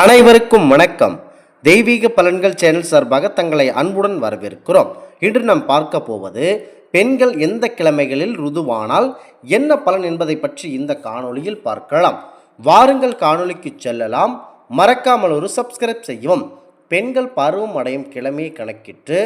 அனைவருக்கும் வணக்கம். தெய்வீக பலன்கள் சேனல் சார்பாக தங்களை அன்புடன் வரவேற்கிறோம். இன்று நாம் பார்க்க போவது பெண்கள் எந்த கிழமைகளில் ருதுவானால் என்ன பலன் என்பதை பற்றி இந்த காணொளியில் பார்க்கலாம். வாருங்கள் காணொளிக்கு செல்லலாம். மறக்காமல் ஒரு சப்ஸ்கிரைப் செய்யவும். பெண்கள் பருவம் அடையும் கிழமையை கணக்கிட்டு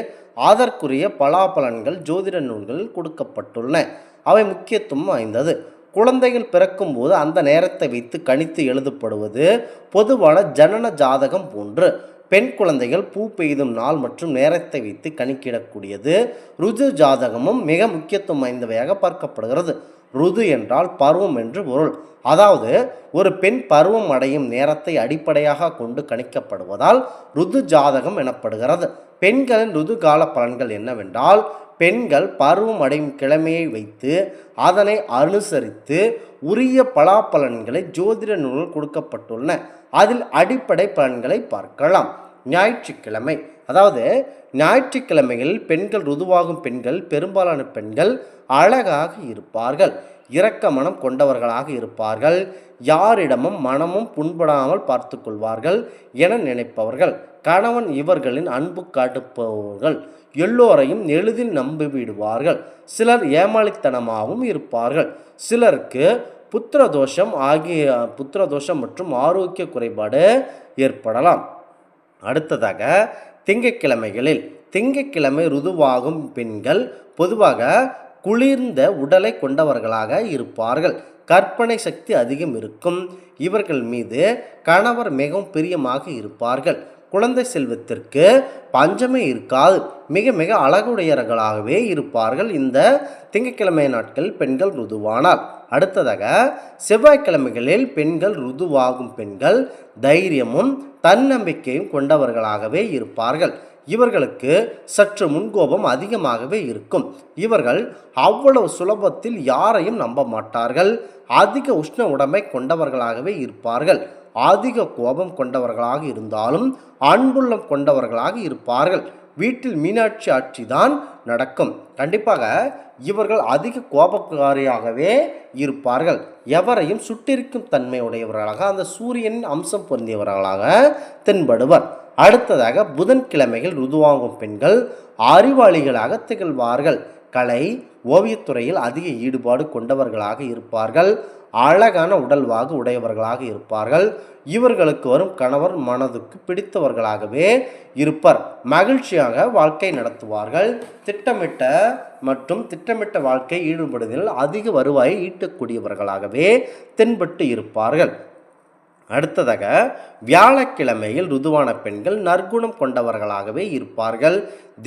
அதற்குரிய பலாபலன்கள் ஜோதிட நூல்களில் கொடுக்கப்பட்டுள்ளன. அவை முக்கியத்துவம் வாய்ந்தது. குழந்தைகள் பிறக்கும்போது அந்த நேரத்தை வைத்து கணித்து எழுதப்படுவது பொதுவான ஜனன ஜாதகம் போன்று. பெண் குழந்தைகள் பூ பெய்தும் நாள் மற்றும் நேரத்தை வைத்து கணக்கிடக்கூடியது ருஜு ஜாதகமும் மிக முக்கியத்துவம் வாய்ந்தவையாக பார்க்கப்படுகிறது. ருது என்றால் பருவம் என்று பொருள். அதாவது ஒரு பெண் பருவம் அடையும் நேரத்தை அடிப்படையாக கொண்டு கணிக்கப்படுவதால் ருது ஜாதகம் எனப்படுகிறது. பெண்களின் ருது கால பலன்கள் என்னவென்றால் பெண்கள் பருவம் அடையும் கிழமையை வைத்து அதனை அனுசரித்து உரிய பலாப்பலன்களை ஜோதிட நூல்கள் கொடுக்கப்பட்டுள்ளன. அதில் அடிப்படை பலன்களை பார்க்கலாம். ஞாயிற்றுக்கிழமை. அதாவது ஞாயிற்றுக்கிழமையில் பெண்கள் ருதுவாகும் பெண்கள் பெரும்பாலான பெண்கள் அழகாக இருப்பார்கள். இரக்க மனம் கொண்டவர்களாக இருப்பார்கள். யாரிடமும் மனமும் புண்படாமல் பார்த்து கொள்வார்கள் என நினைப்பவர்கள். கணவன் இவர்களின் அன்பு காட்டுப்பவர்கள் எல்லோரையும் எளிதில் நம்பிவிடுவார்கள். சிலர் ஏமாளித்தனமாகவும் இருப்பார்கள். சிலருக்கு புத்திர தோஷம் ஆகிய புத்திர தோஷம் மற்றும் ஆரோக்கிய குறைபாடு ஏற்படலாம். அடுத்ததாக திங்கட்கிழமைகளில். திங்கட்கிழமை ருதுவாகும் பெண்கள் பொதுவாக குளிர்ந்த உடலை கொண்டவர்களாக இருப்பார்கள். கற்பனை சக்தி அதிகம் இருக்கும். இவர்கள் மீது கணவர் மிகவும் பிரியமாக இருப்பார்கள். குழந்தை செல்வத்திற்கு பஞ்சமே இருக்காது. மிக மிக அழகுடையவர்களாகவே இருப்பார்கள் இந்த திங்கட்கிழமை நாட்கள் பெண்கள் ருதுவானால் அடுத்ததாக செவ்வாய்க்கிழமைகளில் பெண்கள் ருதுவாகும் பெண்கள் தைரியமும் தன்னம்பிக்கையும் கொண்டவர்களாகவே இருப்பார்கள். இவர்களுக்கு சற்று முன்கோபம் அதிகமாகவே இருக்கும். இவர்கள் அவ்வளவு சுலபத்தில் யாரையும் நம்ப மாட்டார்கள் அதிக உஷ்ண உடம்பை கொண்டவர்களாகவே இருப்பார்கள். அதிக கோபம் கொண்டவர்களாக இருந்தாலும் அன்புள்ளம் கொண்டவர்களாக இருப்பார்கள். வீட்டில் மீனாட்சி ஆட்சி தான் நடக்கும். கண்டிப்பாக இவர்கள் அதிக கோபக்காரியாகவே இருப்பார்கள். எவரையும் சுட்டிருக்கும் தன்மை உடையவர்களாக அந்த சூரியனின் அம்சம் பொருந்தியவர்களாக தென்படுவர். அடுத்ததாக புதன்கிழமைகள் ருதுவாங்கும் பெண்கள் அறிவாளிகளாக திகழ்வார்கள். கலை ஓவியத்துறையில் அதிக ஈடுபாடு கொண்டவர்களாக இருப்பார்கள். அழகான உடல்வாகு உடையவர்களாக இருப்பார்கள். இவர்களுக்கு வரும் கணவர் மனதுக்கு பிடித்தவர்களாகவே இருப்பர். மகிழ்ச்சியாக வாழ்க்கை நடத்துவார்கள். திட்டமிட்ட மற்றும் திட்டமிட்ட வாழ்க்கை ஈடுபடுவதில் அதிக வருவாயை ஈட்டக்கூடியவர்களாகவே தென்பட்டு இருப்பார்கள். அடுத்ததாக வியாழக்கிழமையில் ருதுவான பெண்கள் நற்குணம் கொண்டவர்களாகவே இருப்பார்கள்.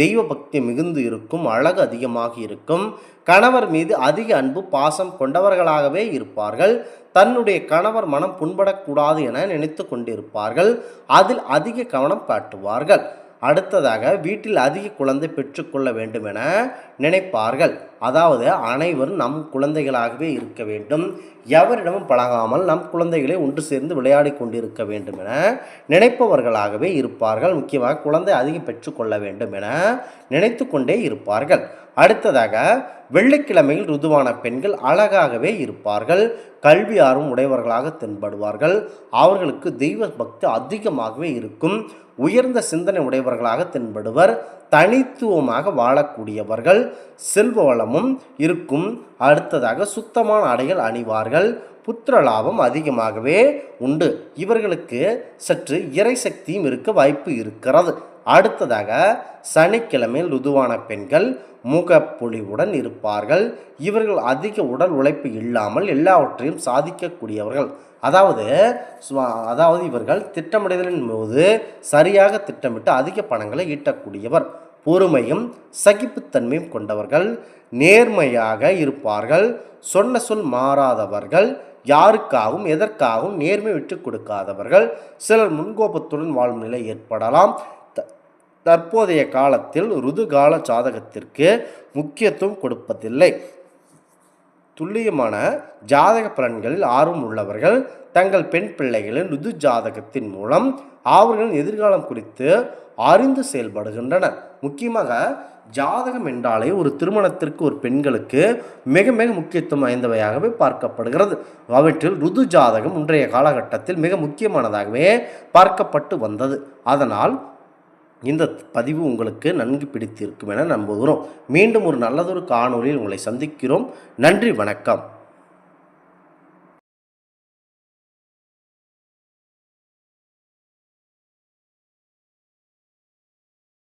தெய்வ பக்தி மிகுந்து இருக்கும் அழகு அதிகமாக இருக்கும். கணவர் மீது அதிக அன்பு பாசம் கொண்டவர்களாகவே இருப்பார்கள். தன்னுடைய கணவர் மனம் புண்படக்கூடாது என நினைத்து கொண்டிருப்பார்கள். அதில் அதிக கவனம் காட்டுவார்கள். அடுத்ததாக வீட்டில் அதிக குழந்தை பெற்றுக்கொள்ள வேண்டும் என நினைப்பார்கள். அதாவது அனைவரும் நம் குழந்தைகளாகவே இருக்க வேண்டும். எவரிடமும் பழகாமல் நம் குழந்தைகளை ஒன்று சேர்ந்து விளையாடி கொண்டிருக்க வேண்டும் என நினைப்பவர்களாகவே இருப்பார்கள். முக்கியமாக குழந்தை அதிகம் பெற்றுக்கொள்ள வேண்டும் என நினைத்து கொண்டே இருப்பார்கள். அடுத்ததாக வெள்ளிக்கிழமையில் ருதுவான பெண்கள் அழகாகவே இருப்பார்கள். கல்வி ஆர்வம் உடையவர்களாக தென்படுவார்கள். அவர்களுக்கு தெய்வ பக்தி அதிகமாகவே இருக்கும். உயர்ந்த சிந்தனை உடையவர்களாக தென்படுவர். தனித்துவமாக வாழக்கூடியவர்கள். செல்வ வளமும் இருக்கும். அடுத்ததாக சுத்தமான ஆடைகள் அணிவார்கள். புத்திர லாபம் அதிகமாகவே உண்டு. இவர்களுக்கு சற்று இறை சக்தியும் இருக்க வாய்ப்பு இருக்கிறது. அடுத்ததாக சனிக்கிழமையில் ருதுவான பெண்கள் முகப்பொழிவுடன் இருப்பார்கள். இவர்கள் அதிக உடல் உழைப்பு இல்லாமல் எல்லாவற்றையும் சாதிக்கக்கூடியவர்கள். அதாவது சுவா- அதாவது இவர்கள் திட்டமிடுதலின் போது சரியாக திட்டமிட்டு அதிக பணங்களை ஈட்டக்கூடியவர். பொறுமையும் சகிப்புத்தன்மையும் கொண்டவர்கள். நேர்மையாக இருப்பார்கள். சொன்ன சொல் மாறாதவர்கள். யாருக்காகவும் எதற்காகவும் நேர்மை விட்டு கொடுக்காதவர்கள். சிலர் முன்கோபத்துடன் வாழும் நிலை ஏற்படலாம். தற்போதைய காலத்தில் ருதுகால ஜாதகத்திற்கு முக்கியத்துவம் கொடுப்பதில்லை. துல்லியமான ஜாதக பலன்களில் ஆர்வம் உள்ளவர்கள் தங்கள் பெண் பிள்ளைகளின் ருது ஜாதகத்தின் மூலம் அவர்களின் எதிர்காலம் குறித்து அறிந்து செயல்படுகின்றனர். முக்கியமாக ஜாதகம் என்றாலே ஒரு திருமணத்திற்கு ஒரு பெண்களுக்கு மிக மிக முக்கியத்துவம் வாய்ந்தவையாகவே பார்க்கப்படுகிறது. அவற்றில் ருது ஜாதகம் இன்றைய காலகட்டத்தில் மிக முக்கியமானதாகவே பார்க்கப்பட்டு வந்தது. அதனால் இந்த பதிவு உங்களுக்கு நன்கு பிடித்திருக்கும் என நம்புகிறோம். மீண்டும் ஒரு நல்லதொரு காணொலியில் உங்களை சந்திக்கிறோம். நன்றி வணக்கம்.